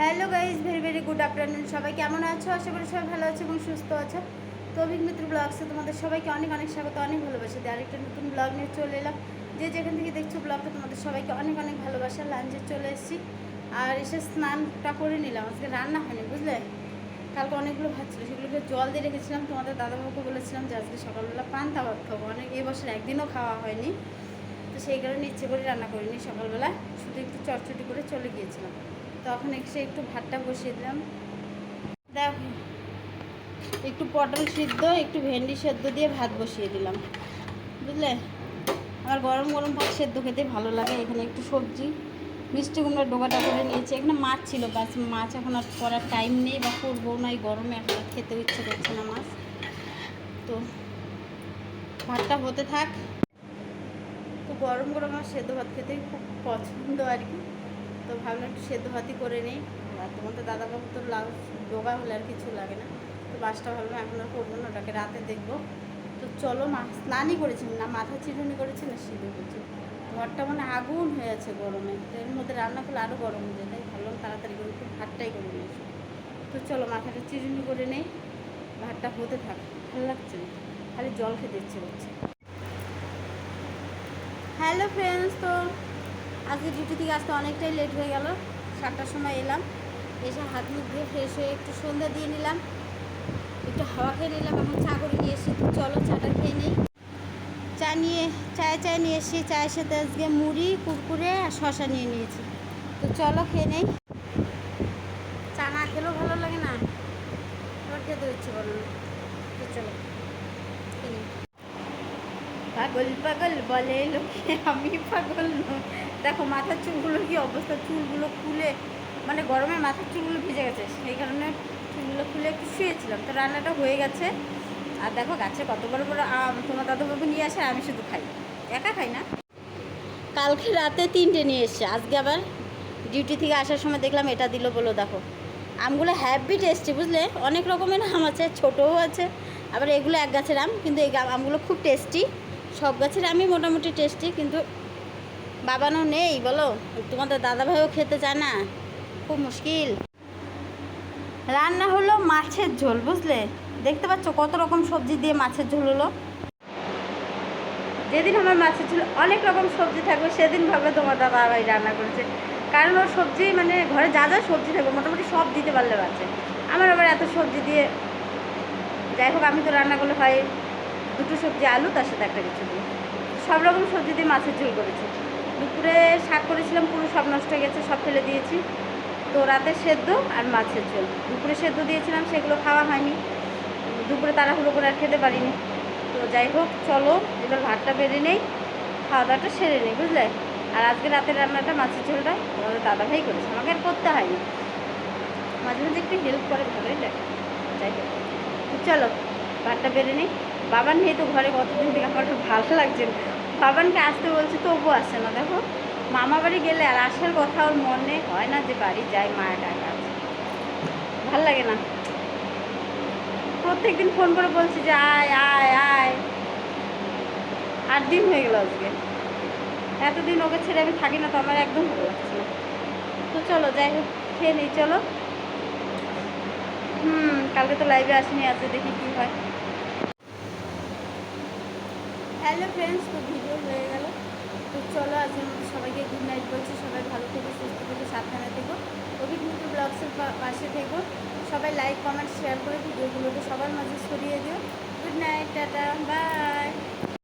Hello guys very very good afternoon সবাই কেমন আছো? আশা করি সবাই ভালো আছে এবং সুস্থ আছো। তো অভিক মিত্র ব্লগসে তোমাদের সবাইকে অনেক অনেক স্বাগত, অনেক ভালোবাসা। দিয়ে আরেকটা নতুন ব্লগ নিয়ে চলে এলাম। যে যেখান থেকে দেখছ ব্লগটা তোমাদের সবাইকে অনেক অনেক ভালোবাসা। লাঞ্চে চলে এসেছি আর এসে স্নানটা করে নিলাম। আজকে রান্না হয়নি, বুঝলে? কালকে অনেকগুলো ভাত ছিল, সেগুলোকে জল দিয়ে রেখেছিলাম। তোমাদের দাদাবাবুকে বলেছিলাম যে, আজকে সকালবেলা পান্তা ভাত খাব। অনেক, এই বছর একদিনও খাওয়া হয়নি। তো সেই কারণে ইচ্ছে করে রান্না করিনি। সকালবেলা শুধু একটু চটচটি করে চলে গিয়েছিলাম। তখন এসে একটু ভাতটা বসিয়ে দিলাম। দেখো, একটু পটল সিদ্ধ, একটু ভেন্ডি সেদ্ধ দিয়ে ভাত বসিয়ে দিলাম। বুঝলে? আমার গরম গরম ভাত সেদ্ধ খেতে ভালো লাগে। এখানে একটু সবজি, মিষ্টি কুমড়ার ডোকাটা করে নিয়েছি। এখানে মাছ ছিল, বাস মাছ এখন আর করার টাইম নেই বা করব না। এই গরমে এখন খেতেও ইচ্ছে করছে না মাছ। তো ভাতটা হতে থাক। তো গরম গরম আমার সেদ্ধ ভাত খেতেই খুব পছন্দ আর কি। তো ভাবলাম একটু সেদ্ধ ভাতই করে নিই। আর তোমাদের দাদাবাবু তো লাভ ডোগা হলে আর কিছু লাগে না। তো বাসটা ভাবলাম এখন আর করব না, ওটাকে রাতে দেখব। তো চলো মা, স্নানই করেছি না, মাথা চিরুনি করেছি না সিঁদুর করছি। ঘরটা মানে আগুন হয়ে আছে গরমে, তো এর মধ্যে রান্না করলে আরও গরম হয়ে যায়। তাই ভাবলাম তাড়াতাড়ি করে একটু ভাতটাই করে নিয়েছি তো চলো মাথাটা চিরুনি করে নেই, ভাতটা হতে থাক, ভালো লাগছে না। খালি জল খেতে ইচ্ছে করছে। হ্যালো ফ্রেন্ডস, তো আজকে ডিউটি থেকে আসতে অনেকটাই লেট হয়ে গেল। সাতটার সময় এলাম। এসে হাত মুখ ধুয়ে ফ্রেশ হয়ে একটু সন্ধ্যা দিয়ে নিলাম। একটু হাওয়া খেয়ে নিলাম, এখন চা করে নিয়ে এসে চলো চাটা খেয়ে নিই। চা নিয়ে, চায় চায় নিয়ে এসেছি। চায়ের সাথে আজকে মুড়ি, কুরকুরে আর শশা নিয়ে নিয়েছি। তো চলো খেয়ে নেই। চা না খেলেও ভালো লাগে না। আবার খেতে ইচ্ছে বলো না। তো চলো পাগল পাগল বলে লোকে, আমি পাগল নই। দেখো মাথার চুলগুলোর কি অবস্থা? চুলগুলো খুলে মানে গরমে মাথার চুলগুলো ভিজে গেছে। সেই কারণে চুলগুলো খুলে একটু শুয়েছিলাম। তো রান্নাটা হয়ে গেছে। আর দেখো গাছে কত বড় বড় আম, তোমার দাদাবাবু নিয়ে আসে, আমি শুধু খাই। একা খাই না। কালকে রাতে তিনটে নিয়ে এসছে। আজকে আবার ডিউটি থেকে আসার সময় দেখলাম এটা দিল বলো, দেখো। আমগুলো হ্যাপি টেস্টি বুঝলে? অনেক রকমের আম আছে, ছোটও আছে। আবার এগুলো এক গাছের আম, কিন্তু এই আমগুলো খুব টেস্টি সব গাছের আমই মোটামুটি টেস্টি কিন্তু বাবানও নেই, বলো। তোমাদের দাদাভাইও খেতে চায় না। খুব মুশকিল। রান্না হলো মাছের ঝোল, বুঝলে? দেখতে পাচ্ছ কত রকম সবজি দিয়ে মাছের ঝোল হলো। যেদিন আমার মাছের ঝোল, অনেক রকম সবজি থাকবে সেদিন ভাবে তোমার দাদা ভাই রান্না করেছে। কারণ ওর সবজি মানে ঘরে যা যা সবজি থাকবে, মোটামুটি সব দিতে পারলে বাঁচে। আমার আবার এত সবজি দিয়ে, যাই হোক, আমি তো রান্না করলে হয় দুটো সবজি আলু, তার সাথে একটা কিছু দিয়ে। সব রকম সবজি দিয়ে মাছের ঝোল করেছি। দুপুরে শাক করেছিলাম, পুরো সব নষ্ট হয়ে গেছে, সব ফেলে দিয়েছি। তো রাতে সেদ্ধ আর মাছের ঝোল। দুপুরে সেদ্ধ দিয়েছিলাম, সেগুলো খাওয়া হয়নি। দুপুরে তাড়াহুড়ো করে আর খেতে পারিনি। তো যাই হোক, চলো, এবার ভাতটা বেড়ে নেই খাওয়া দাওয়াটা সেরে নেই, বুঝলে? আর আজকে রাতের রান্নাটা মাছের ঝোলটা তোমাদের দাদাভাই করেছে। আমাকে আর করতে হয়নি। মাঝে মাঝে একটু হেল্প করে, ভালোই লাগে। যাই হোক চলো, ভাতটা বেড়ে নেই। বাবার নিয়ে তো ঘরে, কতদিন থেকে আমার ভালো লাগছে না। বাবানকে আসতে বলছি তবু আসে না। দেখো, মামা বাড়ি গেলে আর আসার কথা ওর মনে হয় না যে বাড়ি যাই মায়ের আছে। ভালো লাগে না। প্রত্যেকদিন ফোন করে বলছি যে, আয় আয় আয়। আট দিন হয়ে গেল আজকে। এতদিন ওকে ছেড়ে আমি থাকি না, তো আমার একদম ভালো লাগছে না। তো চলো, যাই হোক, খেয়ে নিই, চলো। হুম, কালকে তো লাইভে আসিনি, আজকে দেখি কী হয়। হ্যালো ফ্রেন্ডস তো ভিডিও হয়ে গেল। তো চলো আজকে আমাদের সবাইকে গুড নাইট বলছি। সবাই ভালো থেকো, সুস্থ থেকো, সাবধানে থেকো। অভিজ্ঞতা ব্লগসের পাশে থেকো। সবাই লাইক কমেন্ট শেয়ার করে ভিডিওগুলোকে সবার মাঝে ছড়িয়ে দিও। Good night tata bye